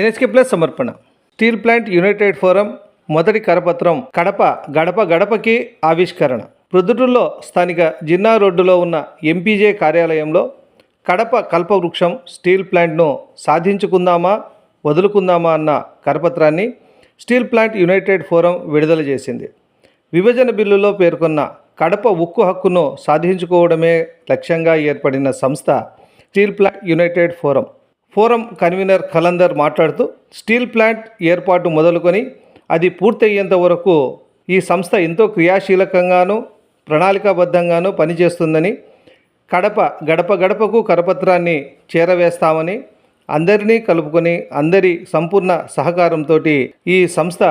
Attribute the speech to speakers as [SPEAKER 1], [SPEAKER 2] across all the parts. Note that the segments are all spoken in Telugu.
[SPEAKER 1] ఎన్ఎస్కే ప్లస్ సమర్పణ. స్టీల్ ప్లాంట్ యునైటెడ్ ఫోరం మొదటి కరపత్రం కడప గడప గడపకి ఆవిష్కరణ. ప్రొద్దుటూరులో స్థానిక జిన్నా రోడ్డులో ఉన్న ఎంపీజే కార్యాలయంలో కడప కల్పవృక్షం స్టీల్ ప్లాంట్ను సాధించుకుందామా వదులుకుందామా అన్న కరపత్రాన్ని స్టీల్ ప్లాంట్ యునైటెడ్ ఫోరం విడుదల చేసింది. విభజన బిల్లులో పేర్కొన్న కడప ఉక్కు హక్కును సాధించుకోవడమే లక్ష్యంగా ఏర్పడిన సంస్థ steel plant united forum. Forum convener Kalandar మాట్లాడుతూ స్టీల్ ప్లాంట్ ఏర్పాటు మొదలుకొని అది పూర్తయ్యేంత వరకు ఈ సంస్థ ఎంతో క్రియాశీలకంగానూ ప్రణాళికాబద్ధంగానూ పనిచేస్తుందని కడప గడప గడపకు కరపత్రాన్ని చేరవేస్తామని అందరినీ కలుపుకొని అందరి సంపూర్ణ సహకారంతో ఈ సంస్థ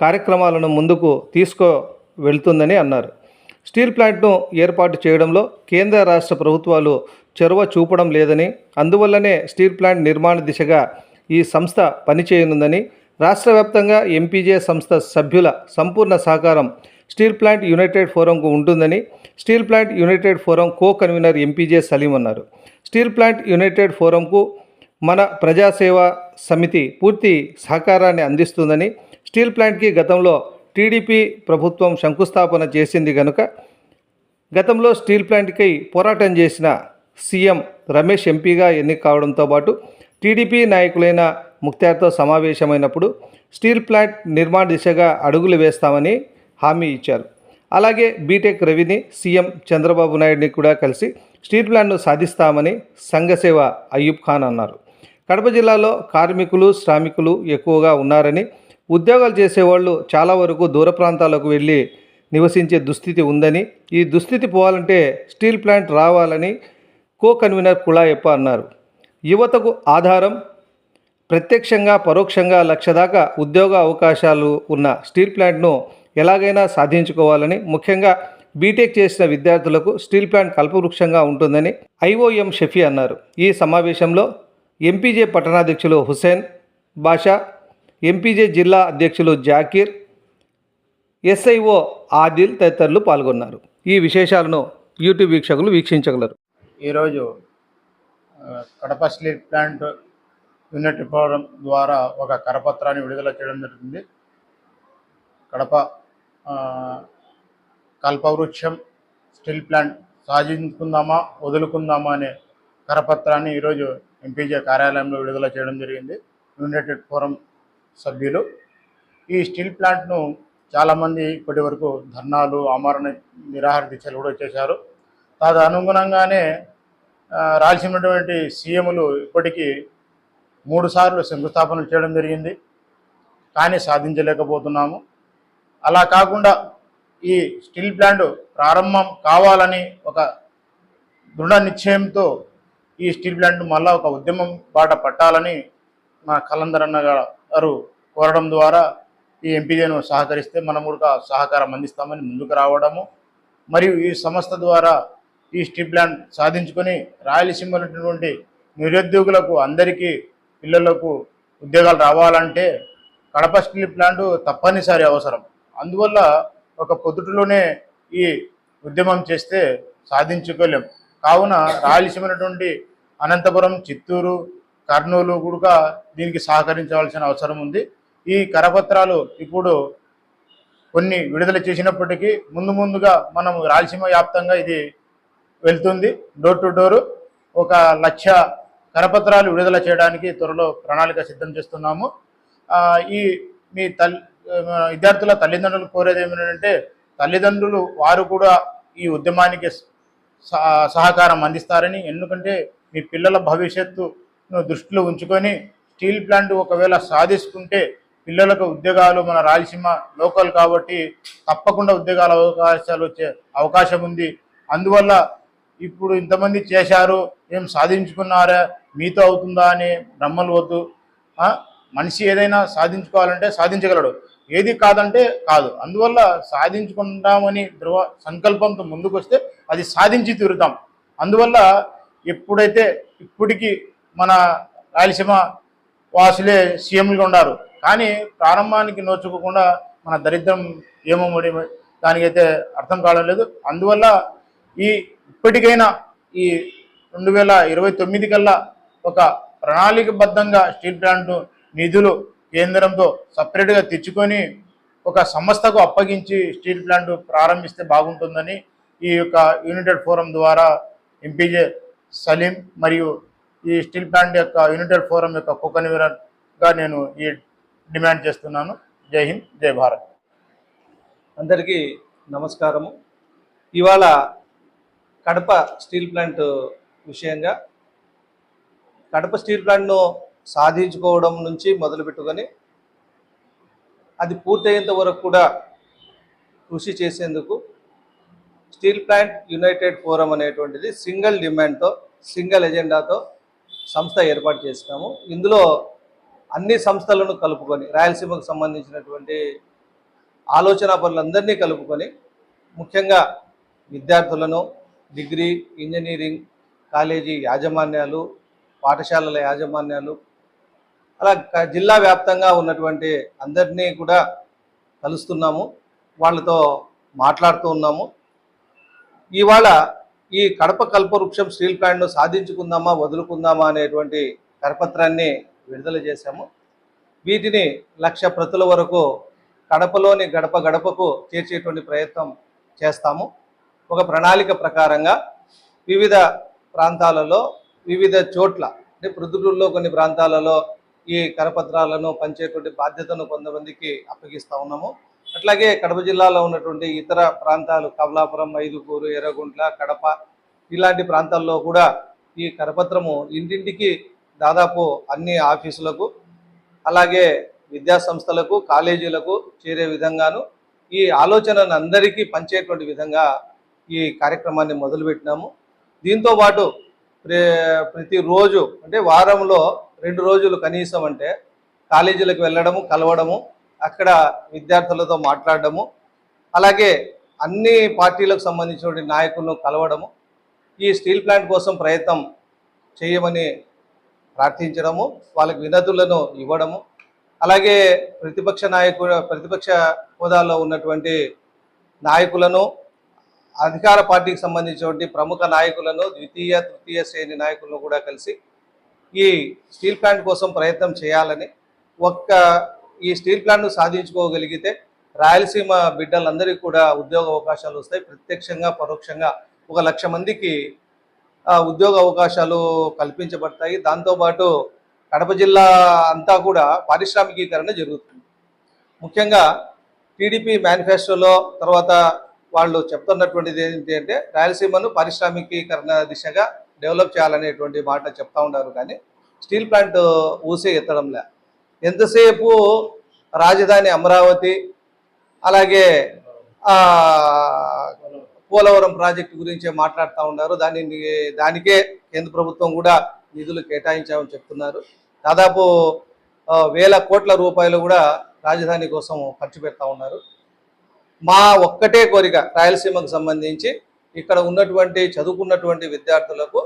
[SPEAKER 1] కార్యక్రమాలను ముందుకు తీసుకో వెళ్తుందని అన్నారు. స్టీల్ ప్లాంట్ను ఏర్పాటు చేయడంలో కేంద్ర రాష్ట్ర ప్రభుత్వాలు చొరవ చూపడం లేదని అందువల్లనే స్టీల్ ప్లాంట్ నిర్మాణ దిశగా ఈ సంస్థ పనిచేయనుందని రాష్ట్ర వ్యాప్తంగా ఎంపీజే సంస్థ సభ్యుల సంపూర్ణ సహకారం స్టీల్ ప్లాంట్ యునైటెడ్ ఫోరంకు ఉంటుందని steel plant united forum co convener MPJ Saleem అన్నారు. స్టీల్ ప్లాంట్ యునైటెడ్ ఫోరంకు మన ప్రజాసేవ సమితి పూర్తి సహకారాన్ని అందిస్తుందని స్టీల్ ప్లాంట్కి గతంలో టీడీపీ ప్రభుత్వం శంకుస్థాపన చేసింది కనుక గతంలో స్టీల్ ప్లాంట్కై పోరాటం చేసిన సీఎం రమేష్ ఎంపీగా ఎన్నిక కావడంతో పాటు టీడీపీ నాయకులైన ముక్తార్తో సమావేశమైనప్పుడు స్టీల్ ప్లాంట్ నిర్మాణ దిశగా అడుగులు వేస్తామని హామీ ఇచ్చారు. అలాగే బీటెక్ రవిని సీఎం చంద్రబాబు నాయుడిని కూడా కలిసి స్టీల్ ప్లాంట్ను సాధిస్తామని సంఘసేవ అయ్యూబ్ ఖాన్ అన్నారు. కడప జిల్లాలో కార్మికులు శ్రామికులు ఎక్కువగా ఉన్నారని ఉద్యోగాలు చేసేవాళ్ళు చాలా వరకు దూర ప్రాంతాలకు వెళ్ళి నివసించే దుస్థితి ఉందని ఈ దుస్థితి పోవాలంటే స్టీల్ ప్లాంట్ రావాలని కో కన్వీనర్ కుళాయప్ప అన్నారు. యువతకు ఆధారం ప్రత్యక్షంగా పరోక్షంగా లక్ష దాకా ఉద్యోగ అవకాశాలు ఉన్న స్టీల్ ప్లాంట్ను ఎలాగైనా సాధించుకోవాలని ముఖ్యంగా బీటెక్ చేసిన విద్యార్థులకు స్టీల్ ప్లాంట్ కల్పవృక్షంగా ఉంటుందని ఐఓఎం షఫీ అన్నారు. ఈ సమావేశంలో ఎంపీజే పట్టణాధ్యక్షులు హుసేన్ బాషా ఎంపీజే జిల్లా అధ్యక్షులు జాకీర్ ఎస్ఐఓ ఆదిల్ తదితరులు పాల్గొన్నారు. ఈ విశేషాలను యూట్యూబ్ వీక్షకులు వీక్షించగలరు.
[SPEAKER 2] ఈరోజు కడప స్లీట్ ప్లాంట్ యూనిట్ ఫోరం ద్వారా ఒక కరపత్రాన్ని విడుదల చేయడం జరిగింది కడప కల్పవృక్షం స్టీల్ ప్లాంట్ సాధించుకుందామా వదులుకుందామా అనే కరపత్రాన్ని ఈరోజు ఎంపీజే కార్యాలయంలో విడుదల చేయడం జరిగింది. యునైటెడ్ ఫోరం సభ్యులు. ఈ స్టీల్ ప్లాంట్ను చాలామంది ఇప్పటి వరకు ధర్నాలు ఆమరణ నిరాహార దీక్షలు కూడా చేశారు. తదు అనుగుణంగానే రాల్సినటువంటి సీఎంలు ఇప్పటికీ మూడుసార్లు శంకుస్థాపనలు చేయడం జరిగింది. కానీ సాధించలేకపోతున్నాము. అలా కాకుండా ఈ స్టీల్ ప్లాంట్ ప్రారంభం కావాలని ఒక దృఢ నిశ్చయంతో ఈ స్టీల్ ప్లాంట్ మళ్ళా ఒక ఉద్యమం బాట పట్టాలని మా కలందర్ అన్న గారు కోరడం ద్వారా ఈ ఎంపీజేను సహకరిస్తే మనం కూడా సహకారం అందిస్తామని ముందుకు రావడము. మరియు ఈ సంస్థ ద్వారా ఈ స్టీల్ ప్లాంట్ సాధించుకొని రాయలసీమలో ఉన్నటువంటి నిరుద్యోగులకు అందరికీ పిల్లలకు ఉద్యోగాలు రావాలంటే కడప స్టీల్ ప్లాంట్ తప్పనిసరి అవసరం. అందువల్ల ఒక పొద్దుటలోనే ఈ ఉద్యమం చేస్తే సాధించుకోలేం. కావున రాయలసీమైనటువంటి అనంతపురం చిత్తూరు కర్నూలు కూడా దీనికి సహకరించవలసిన అవసరం ఉంది. ఈ కరపత్రాలు ఇప్పుడు కొన్ని విడుదల చేసినప్పటికీ ముందు ముందుగా మనం రాయలసీమ వ్యాప్తంగా ఇది వెళ్తుంది. డోర్ టు డోర్ ఒక లక్ష కరపత్రాలు విడుదల చేయడానికి త్వరలో ప్రణాళిక సిద్ధం చేస్తున్నాము. ఈ మీ తల్లి విద్యార్థుల తల్లిదండ్రులు కోరేది ఏమిటంటే తల్లిదండ్రులు వారు కూడా ఈ ఉద్యమానికి సహ- సహకారం అందిస్తారని ఎందుకంటే మీ పిల్లల భవిష్యత్తు దృష్టిలో ఉంచుకొని స్టీల్ ప్లాంట్ ఒకవేళ సాధిస్తుంటే పిల్లలకు ఉద్యోగాలు మన రాయలసీమ లోకల్ కాబట్టి తప్పకుండా ఉద్యోగాల అవకాశాలు వచ్చే అవకాశం ఉంది. అందువల్ల ఇప్పుడు ఇంతమంది చేశారు ఏం సాధించుకున్నారా మీతో అవుతుందా అని బ్రహ్మలు వద్దు. మనిషి ఏదైనా సాధించుకోవాలంటే సాధించగలడు. ఏది కాదంటే కాదు. అందువల్ల సాధించుకుంటామని ధృవ సంకల్పంతో ముందుకు వస్తే అది సాధించి తీరుతాం. అందువల్ల ఎప్పుడైతే ఇప్పటికీ మన రాయలసీమ వాసులే సీఎంలుగా ఉన్నారు కానీ ప్రారంభానికి నోచుకోకుండా మన దరిద్రం ఏమో దానికైతే అర్థం కావడం లేదు. అందువల్ల ఈ ఇప్పటికైనా ఈ రెండు వేల ఇరవై తొమ్మిది కల్లా ఒక ప్రణాళికబద్ధంగా స్టీల్ ప్లాంట్ నిధులు కేంద్రంతో సపరేట్గా తెచ్చుకొని ఒక సంస్థకు అప్పగించి స్టీల్ ప్లాంట్ ప్రారంభిస్తే బాగుంటుందని ఈ యొక్క యునైటెడ్ ఫోరం ద్వారా ఎంపీజే సలీం మరియు ఈ స్టీల్ ప్లాంట్ యొక్క యునైటెడ్ ఫోరం యొక్క కుకనివరగా నేను ఈ డిమాండ్ చేస్తున్నాను. జై హింద్ జై భారత్.
[SPEAKER 1] అందరికీ నమస్కారము. ఇవాళ కడప స్టీల్ ప్లాంట్ విషయంగా కడప స్టీల్ ప్లాంట్ను సాధించుకోవడం నుంచి మొదలుపెట్టుకొని అది పూర్తయ్యేంత వరకు కూడా కృషి చేసేందుకు స్టీల్ ప్లాంట్ యునైటెడ్ ఫోరం అనేటువంటిది సింగిల్ డిమాండ్తో సింగిల్ ఎజెండాతో సంస్థ ఏర్పాటు చేసినాము. ఇందులో అన్ని సంస్థలను కలుపుకొని రాయలసీమకు సంబంధించినటువంటి ఆలోచన పనులందరినీ కలుపుకొని ముఖ్యంగా విద్యార్థులను డిగ్రీ ఇంజనీరింగ్ కాలేజీ యాజమాన్యాలు పాఠశాలల యాజమాన్యాలు అలా జిల్లా వ్యాప్తంగా ఉన్నటువంటి అందరినీ కూడా కలుస్తున్నాము. వాళ్ళతో మాట్లాడుతూ ఉన్నాము. ఇవాళ ఈ కడప కల్పవృక్షం స్టీల్ ప్లాంట్ను సాధించుకుందామా వదులుకుందామా అనేటువంటి కరపత్రాన్ని విడుదల చేశాము. వీటిని లక్ష ప్రతుల వరకు కడపలోని గడప గడపకు చేర్చేటువంటి ప్రయత్నం చేస్తాము. ఒక ప్రణాళిక ప్రకారంగా వివిధ ప్రాంతాలలో వివిధ చోట్ల అంటే పృథుడుల్లో కొన్ని ప్రాంతాలలో ఈ కరపత్రాలను పంచేటువంటి బాధ్యతను కొంతమందికి అప్పగిస్తూ ఉన్నాము. అట్లాగే కడప జిల్లాలో ఉన్నటువంటి ఇతర ప్రాంతాలు కమలాపురం ఐదుకూరు ఎర్రగుంట్ల కడప ఇలాంటి ప్రాంతాల్లో కూడా ఈ కరపత్రము ఇంటింటికి దాదాపు అన్ని ఆఫీసులకు అలాగే విద్యా సంస్థలకు కాలేజీలకు చేరే విధంగాను ఈ ఆలోచనను అందరికీ పంచేటువంటి విధంగా ఈ కార్యక్రమాన్ని మొదలుపెట్టినాము. దీంతో పాటు ప్రే- ప్రతిరోజు అంటే వారంలో రెండు రోజులు కనీసం అంటే కాలేజీలకు వెళ్ళడము కలవడము అక్కడ విద్యార్థులతో మాట్లాడడము అలాగే అన్ని పార్టీలకు సంబంధించినటువంటి నాయకులను కలవడము ఈ స్టీల్ ప్లాంట్ కోసం ప్రయత్నం చేయమని ప్రార్థించడము వాళ్ళకి వినతులను ఇవ్వడము అలాగే ప్రతిపక్ష నాయకుడు ప్రతిపక్ష హోదాలో ఉన్నటువంటి నాయకులను అధికార పార్టీకి సంబంధించినటువంటి ప్రముఖ నాయకులను ద్వితీయ తృతీయ శ్రేణి నాయకులను కూడా కలిసి ఈ స్టీల్ ప్లాంట్ కోసం ప్రయత్నం చేయాలని ఒక్క ఈ స్టీల్ ప్లాంట్ను సాధించుకోగలిగితే రాయలసీమ బిడ్డలందరికీ కూడా ఉద్యోగ అవకాశాలు వస్తాయి. ప్రత్యక్షంగా పరోక్షంగా ఒక లక్ష మందికి ఉద్యోగ అవకాశాలు కల్పించబడతాయి. దాంతోపాటు కడప జిల్లా అంతా కూడా పారిశ్రామికీకరణ జరుగుతుంది. ముఖ్యంగా టీడీపీ మేనిఫెస్టోలో తర్వాత వాళ్ళు చెప్తున్నటువంటిది ఏంటి అంటే రాయలసీమను పారిశ్రామికీకరణ దిశగా డెవలప్ చేయాలనేటువంటి మాట చెప్తా ఉన్నారు. కానీ స్టీల్ ప్లాంట్ ఊసే ఎత్తడంలే. ఎంతసేపు రాజధాని అమరావతి అలాగే పోలవరం ప్రాజెక్టు గురించే మాట్లాడుతూ ఉన్నారు. దానిని దానికే కేంద్ర ప్రభుత్వం కూడా నిధులు కేటాయించామని చెప్తున్నారు. దాదాపు వేల కోట్ల రూపాయలు కూడా రాజధాని కోసం ఖర్చు పెడతా ఉన్నారు. మా ఒక్కటే కోరిక రాయలసీమకు సంబంధించి ఇక్కడ ఉన్నటువంటి చదువుకున్నటువంటి విద్యార్థులకు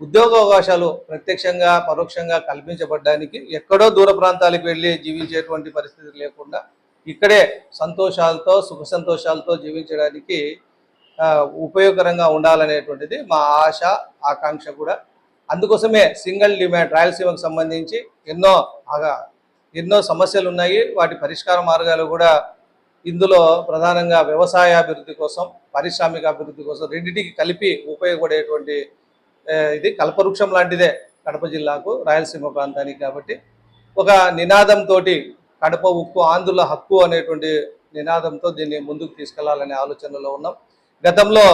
[SPEAKER 1] ఉద్యోగ అవకాశాలు ప్రత్యక్షంగా పరోక్షంగా కల్పించబడడానికి ఎక్కడో దూర ప్రాంతాలకు వెళ్ళి జీవించేటువంటి పరిస్థితి లేకుండా ఇక్కడే సంతోషాలతో సుఖ సంతోషాలతో జీవించడానికి ఉపయోగకరంగా ఉండాలనేటువంటిది మా ఆశ ఆకాంక్ష కూడా. అందుకోసమే సింగిల్ డిమాండ్ రాయలసీమకు సంబంధించి ఎన్నో ఎన్నో సమస్యలు ఉన్నాయి వాటి పరిష్కార మార్గాలు కూడా ఇందులో ప్రధానంగా వ్యవసాయ అభివృద్ధి కోసం పారిశ్రామిక అభివృద్ధి కోసం రెండింటికి కలిపి ఉపయోగపడేటువంటి ఇది కల్పవృక్షం లాంటిదే కడప జిల్లాకు రాయలసీమ ప్రాంతానికి కాబట్టి ఒక నినాదంతో కడప ఉక్కు ఆంధ్రుల హక్కు అనేటువంటి నినాదంతో దీన్ని ముందుకు తీసుకెళ్ళాలనే ఆలోచనలో ఉన్నాం. గతంలో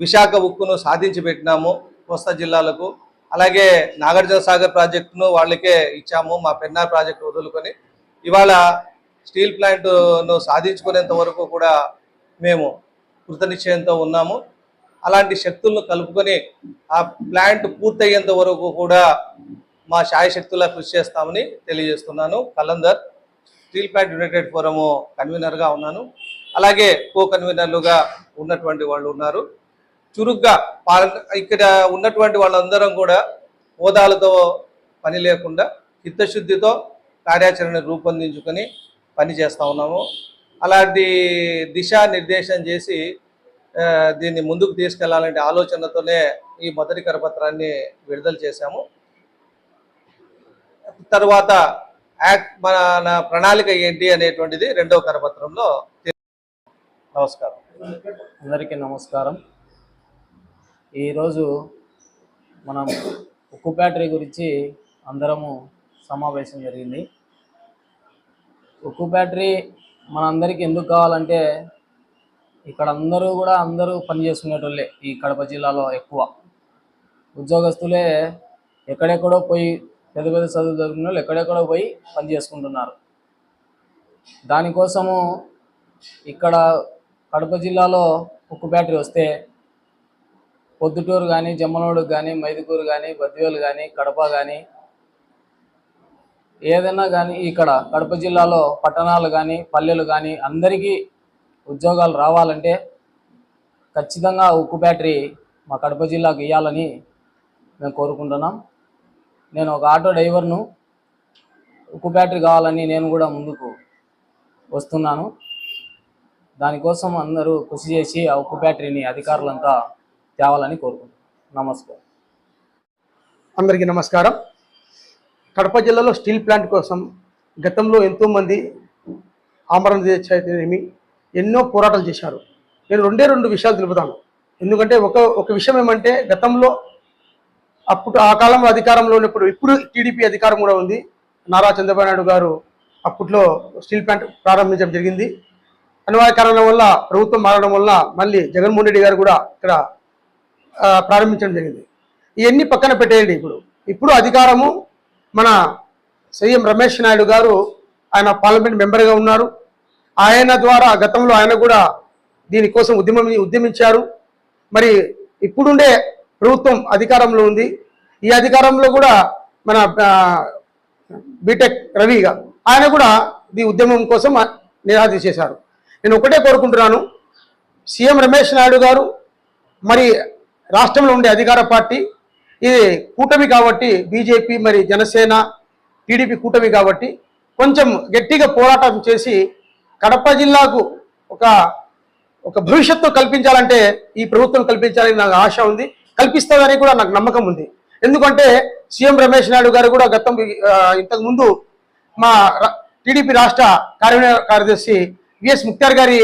[SPEAKER 1] విశాఖ ఉక్కును సాధించి పెట్టినాము కోస్తా జిల్లాలకు. అలాగే నాగార్జున సాగర్ ప్రాజెక్టును వాళ్ళకే ఇచ్చాము మా పెన్నార్ ప్రాజెక్టు వదులుకొని. ఇవాళ స్టీల్ ప్లాంట్ను సాధించుకునేంత వరకు కూడా మేము కృతనిశ్చయంతో ఉన్నాము. అలాంటి శక్తులను కలుపుకొని ఆ ప్లాంట్ పూర్తయ్యేంత వరకు కూడా మా శాయశక్తులా కృషి చేస్తామని తెలియజేస్తున్నాను. Kalandar steel plant united forum కన్వీనర్గా ఉన్నాను. అలాగే కో కన్వీనర్లుగా ఉన్నటువంటి వాళ్ళు ఉన్నారు. చురుగ్గా పాల- ఇక్కడ ఉన్నటువంటి వాళ్ళందరం కూడా హోదాలతో పని లేకుండా చిత్తశుద్ధితో కార్యాచరణ రూపొందించుకొని పని చేస్తూ ఉన్నాము. అలాంటి దిశా నిర్దేశం చేసి దీన్ని ముందుకు తీసుకెళ్ళాలంటే ఆలోచనతోనే ఈ మొదటి కరపత్రాన్ని విడుదల చేశాము. తర్వాత యాక్ట్ మన ప్రణాళిక ఏంటి అనేటువంటిది రెండవ కరపత్రంలో నమస్కారం.
[SPEAKER 3] అందరికీ నమస్కారం. ఈరోజు మనం ఉక్కు బ్యాటరీ గురించి అందరము సమావేశం జరిగింది. ఉక్కు బ్యాటరీ మనందరికీ ఎందుకు కావాలంటే ఇక్కడ అందరూ కూడా అందరూ పనిచేసుకునేటోళ్ళే ఈ కడప జిల్లాలో ఎక్కువ. ఉద్యోగస్తులే ఎక్కడెక్కడో పోయి పెద్ద పెద్ద చదువు చదువుకున్న వాళ్ళు ఎక్కడెక్కడో పోయి పని చేసుకుంటున్నారు. దానికోసము ఇక్కడ కడప జిల్లాలో ఉక్కు బ్యాటరీ వస్తే పొద్దుటూరు కానీ జమ్మనోడు కానీ మైదుకూరు కానీ బద్వేలు కానీ కడప కానీ ఏదైనా కానీ ఇక్కడ కడప జిల్లాలో పట్టణాలు కానీ పల్లెలు కానీ అందరికీ ఉద్యోగాలు రావాలంటే ఖచ్చితంగా ఉక్కు బ్యాటరీ మా కడప జిల్లాకు ఇవ్వాలని మేము కోరుకుంటున్నాం. నేను ఒక ఆటో డ్రైవర్ను ఉక్కు బ్యాటరీ కావాలని నేను కూడా ముందుకు వస్తున్నాను. దానికోసం అందరూ కృషి చేసి ఆ ఉక్కు బ్యాటరీని అధికారులంతా తేవాలని కోరుకుంటున్నాను నమస్కారం.
[SPEAKER 4] అందరికీ నమస్కారం. కడప జిల్లాలో స్టీల్ ప్లాంట్ కోసం గతంలో ఎంతోమంది ఆమరణ దీక్ష ఎన్నో పోరాటాలు చేశారు. నేను రెండే రెండు విషయాలు తెలుపుతాను. ఎందుకంటే ఒక ఒక విషయం ఏమంటే గతంలో అప్పుడు ఆ కాలంలో అధికారంలో ఉన్నప్పుడు ఇప్పుడు టీడీపీ అధికారం కూడా ఉంది. నారా చంద్రబాబు నాయుడు గారు అప్పట్లో స్టీల్ ప్లాంట్ ప్రారంభించడం జరిగింది. అనివార్య కారణం వల్ల ప్రభుత్వం మారడం వల్ల మళ్ళీ జగన్మోహన్ రెడ్డి గారు కూడా ఇక్కడ ప్రారంభించడం జరిగింది. ఇవన్నీ పక్కన పెట్టేయండి ఇప్పుడు. ఇప్పుడు అధికారము మన సీఎం రమేష్ నాయుడు గారు ఆయన పార్లమెంట్ మెంబర్గా ఉన్నారు. ఆయన ద్వారా గతంలో ఆయన కూడా దీనికోసం ఉద్యమం ఉద్యమించారు. మరి ఇప్పుడుండే ప్రభుత్వం అధికారంలో ఉంది. ఈ అధికారంలో కూడా మన బీటెక్ రవి గారు ఆయన కూడా ఈ ఉద్యమం కోసం నిరాధి చేశారు. నేను ఒకటే కోరుకుంటున్నాను. సీఎం రమేష్ నాయుడు గారు మరి రాష్ట్రంలో ఉండే అధికార పార్టీ ఇది కూటమి కాబట్టి బీజేపీ మరి జనసేన టీడీపీ కూటమి కాబట్టి కొంచెం గట్టిగా పోరాటం చేసి కడప జిల్లాకు ఒక ఒక భవిష్యత్తు కల్పించాలంటే ఈ ప్రభుత్వం కల్పించాలని నాకు ఆశ ఉంది. కల్పిస్తుందని కూడా నాకు నమ్మకం ఉంది. ఎందుకంటే సీఎం రమేష్ నాయుడు గారు కూడా గతం ఇంతకు ముందు మా టీడీపీ రాష్ట్ర కార్య కార్యదర్శి విఎస్ ముక్తార్ గారి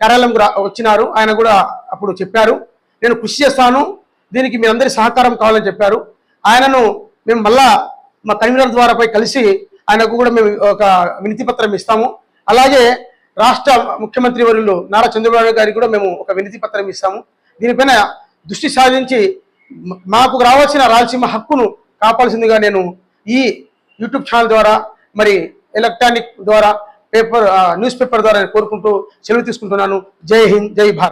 [SPEAKER 4] కార్యాలయం వచ్చినారు. ఆయన కూడా అప్పుడు చెప్పారు. నేను కృషి చేస్తాను. దీనికి మీరందరి సహకారం కావాలని చెప్పారు. ఆయనను మేము మళ్ళా మా కన్వీనర్ ద్వారా పోయి కలిసి ఆయనకు కూడా మేము ఒక వినతి పత్రం ఇస్తాము. అలాగే రాష్ట్ర ముఖ్యమంత్రి వర్యులు నారా చంద్రబాబు గారికి కూడా మేము ఒక వినతి పత్రం ఇస్తాము. దీనిపైన దృష్టి సాధించి మాకు రావాల్సిన రాయలసీమ హక్కును కాపాల్సిందిగా నేను ఈ యూట్యూబ్ ఛానల్ ద్వారా మరి ఎలక్ట్రానిక్ ద్వారా పేపర్ న్యూస్ పేపర్ ద్వారా నేను కోరుకుంటూ సెలవు తీసుకుంటున్నాను. జై హింద్ జై భారత్.